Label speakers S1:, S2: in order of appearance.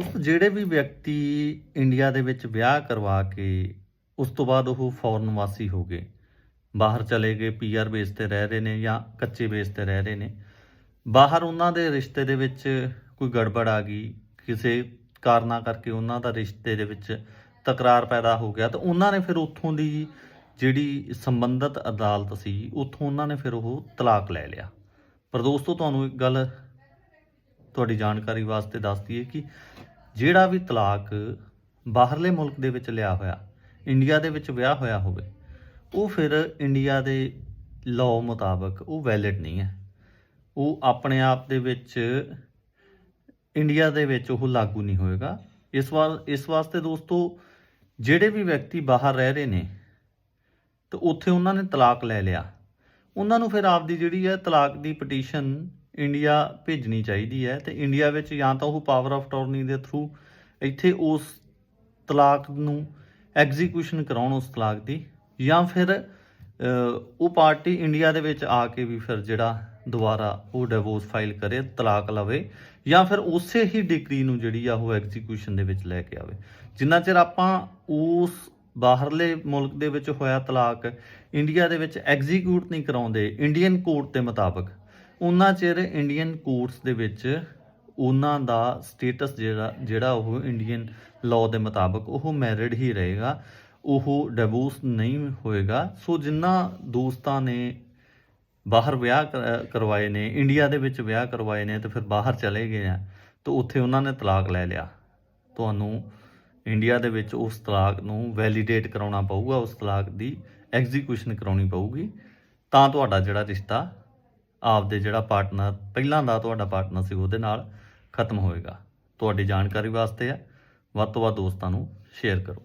S1: ਦੋਸਤੋ ਜਿਹੜੇ ਵੀ ਵਿਅਕਤੀ ਇੰਡੀਆ ਦੇ ਵਿੱਚ ਵਿਆਹ ਕਰਵਾ ਕੇ ਉਸ ਤੋਂ ਬਾਅਦ ਉਹ ਫੌਰਨ ਵਾਸੀ ਹੋ ਗਏ, ਬਾਹਰ ਚਲੇ ਗਏ ਪੀਆਰ ਬੇਸ ਤੇ ਰਹਿ ਰਹੇ ਨੇ ਜਾਂ ਕੱਚੇ ਬੇਸ ਤੇ ਰਹਿ ਰਹੇ ਨੇ, ਬਾਹਰ ਉਹਨਾਂ ਦੇ ਰਿਸ਼ਤੇ ਦੇ ਵਿੱਚ ਕੋਈ ਗੜਬੜ ਆ ਗਈ, ਕਿਸੇ ਕਾਰਨਾਂ ਕਰਕੇ ਉਹਨਾਂ ਦਾ ਰਿਸ਼ਤੇ ਦੇ ਵਿੱਚ ਤਕਰਾਰ ਪੈਦਾ ਹੋ ਗਿਆ, ਤਾਂ ਉਹਨਾਂ ਨੇ ਫਿਰ ਉੱਥੋਂ ਦੀ ਜਿਹੜੀ ਸੰਬੰਧਿਤ ਅਦਾਲਤ ਸੀ, ਉੱਥੋਂ ਉਹਨਾਂ ਨੇ ਫਿਰ ਉਹ ਤਲਾਕ ਲੈ ਲਿਆ। ਪਰ ਦੋਸਤੋ, ਤੁਹਾਨੂੰ ਇੱਕ ਗੱਲ ਤੁਹਾਡੀ ਜਾਣਕਾਰੀ ਵਾਸਤੇ ਦੱਸ ਦਈਏ ਕਿ ਜਿਹੜਾ ਵੀ ਤਲਾਕ ਬਾਹਰਲੇ ਮੁਲਕ ਦੇ ਵਿੱਚ ਲਿਆ ਹੋਇਆ, ਇੰਡੀਆ ਦੇ ਵਿੱਚ ਵਿਆਹ ਹੋਇਆ ਹੋਵੇ, ਉਹ ਫਿਰ ਇੰਡੀਆ ਦੇ ਲਾਅ ਮੁਤਾਬਕ ਉਹ ਵੈਲਿਡ ਨਹੀਂ ਹੈ। ਉਹ ਆਪਣੇ ਆਪ ਦੇ ਵਿੱਚ, ਇੰਡੀਆ ਦੇ ਵਿੱਚ ਉਹ ਲਾਗੂ ਨਹੀਂ ਹੋਏਗਾ। ਇਸ ਵਾਰ, ਇਸ ਵਾਸਤੇ ਦੋਸਤੋ, ਜਿਹੜੇ ਵੀ ਵਿਅਕਤੀ ਬਾਹਰ ਰਹਿ ਰਹੇ ਨੇ, ਤੇ ਉੱਥੇ ਉਹਨਾਂ ਨੇ ਤਲਾਕ ਲੈ ਲਿਆ, ਉਹਨਾਂ ਨੂੰ ਫਿਰ ਆਪਦੀ ਜਿਹੜੀ ਹੈ ਤਲਾਕ ਦੀ ਪਟੀਸ਼ਨ ਇੰਡੀਆ ਭੇਜਣੀ ਚਾਹੀਦੀ ਹੈ ਤੇ ਇੰਡੀਆ ਵਿੱਚ ਜਾਂ ਤਾਂ ਉਹ ਪਾਵਰ ਆਫ ਟਰਨੀ ਦੇ ਥਰੂ ਇੱਥੇ ਉਸ ਤਲਾਕ ਨੂੰ ਐਗਜ਼ੀਕਿਊਸ਼ਨ ਕਰਾਉਣ ਉਸ ਤਲਾਕ ਦੀ ਜਾਂ ਫਿਰ ਉਹ ਪਾਰਟੀ ਇੰਡੀਆ ਦੇ ਵਿੱਚ ਆ ਕੇ ਵੀ ਫਿਰ ਜਿਹੜਾ ਦੁਬਾਰਾ ਉਹ ਡਿਵੋਰਸ ਫਾਈਲ ਕਰੇ, ਤਲਾਕ ਲਵੇ ਜਾਂ ਫਿਰ ਉਸੇ ਹੀ ਡਿਗਰੀ ਨੂੰ ਜਿਹੜੀ ਆ ਉਹ ਐਗਜ਼ੀਕਿਊਸ਼ਨ ਦੇ ਵਿੱਚ ਲੈ ਕੇ ਆਵੇ। ਜਿੰਨਾ ਚਿਰ ਆਪਾਂ ਉਸ ਬਾਹਰਲੇ ਮੁਲਕ ਦੇ ਵਿੱਚ ਹੋਇਆ ਤਲਾਕ ਇੰਡੀਆ ਦੇ ਵਿੱਚ ਐਗਜ਼ੀਕਿਊਟ ਨਹੀਂ ਕਰਾਉਂਦੇ ਇੰਡੀਅਨ ਕੋਰਟ ਦੇ ਮੁਤਾਬਕ ਉਹਨਾਂ ਚਿਰ ਇੰਡੀਅਨ ਕੋਰਟਸ ਦੇ ਵਿੱਚ ਉਹਨਾਂ ਦਾ ਸਟੇਟਸ ਜਿਹੜਾ ਜਿਹੜਾ ਉਹ ਇੰਡੀਅਨ ਲਾਅ ਦੇ ਮੁਤਾਬਕ ਉਹ ਮੈਰਿਡ ਹੀ ਰਹੇਗਾ, ਉਹ ਡਿਵੋਰਸ ਨਹੀਂ ਹੋਏਗਾ। ਸੋ ਜਿਨ੍ਹਾਂ ਦੋਸਤਾਂ ਨੇ ਬਾਹਰ ਵਿਆਹ ਕਰ- ਕਰਵਾਏ ਨੇ ਇੰਡੀਆ ਦੇ ਵਿੱਚ ਵਿਆਹ ਕਰਵਾਏ ਨੇ ਤੇ ਫਿਰ ਬਾਹਰ ਚਲੇ ਗਏ ਆ, ਤਾਂ ਉੱਥੇ ਉਹਨਾਂ ਨੇ ਤਲਾਕ ਲੈ ਲਿਆ। ਤੁਹਾਨੂੰ ਇੰਡੀਆ ਦੇ ਵਿੱਚ ਉਸ ਤਲਾਕ ਨੂੰ ਵੈਲੀਡੇਟ ਕਰਾਉਣਾ ਪਊਗਾ, ਉਸ ਤਲਾਕ ਦੀ ਐਗਜ਼ੀਕਿਊਸ਼ਨ ਕਰਾਉਣੀ ਪਊਗੀ। ਤਾਂ ਤੁਹਾਡਾ ਜਿਹੜਾ ਰਿਸ਼ਤਾ ਆਪਦੇ ਜਿਹੜਾ ਪਾਰਟਨਰ ਪਹਿਲਾਂ ਦਾ ਤੁਹਾਡਾ ਪਾਰਟਨਰ ਸੀ ਉਹਦੇ ਨਾਲ ਖਤਮ ਹੋਏਗਾ। ਤੁਹਾਡੀ ਜਾਣਕਾਰੀ ਵਾਸਤੇ ਹੈ ਵੱਧ ਤੋਂ ਵੱਧ ਦੋਸਤਾਂ ਨੂੰ ਸ਼ੇਅਰ ਕਰੋ।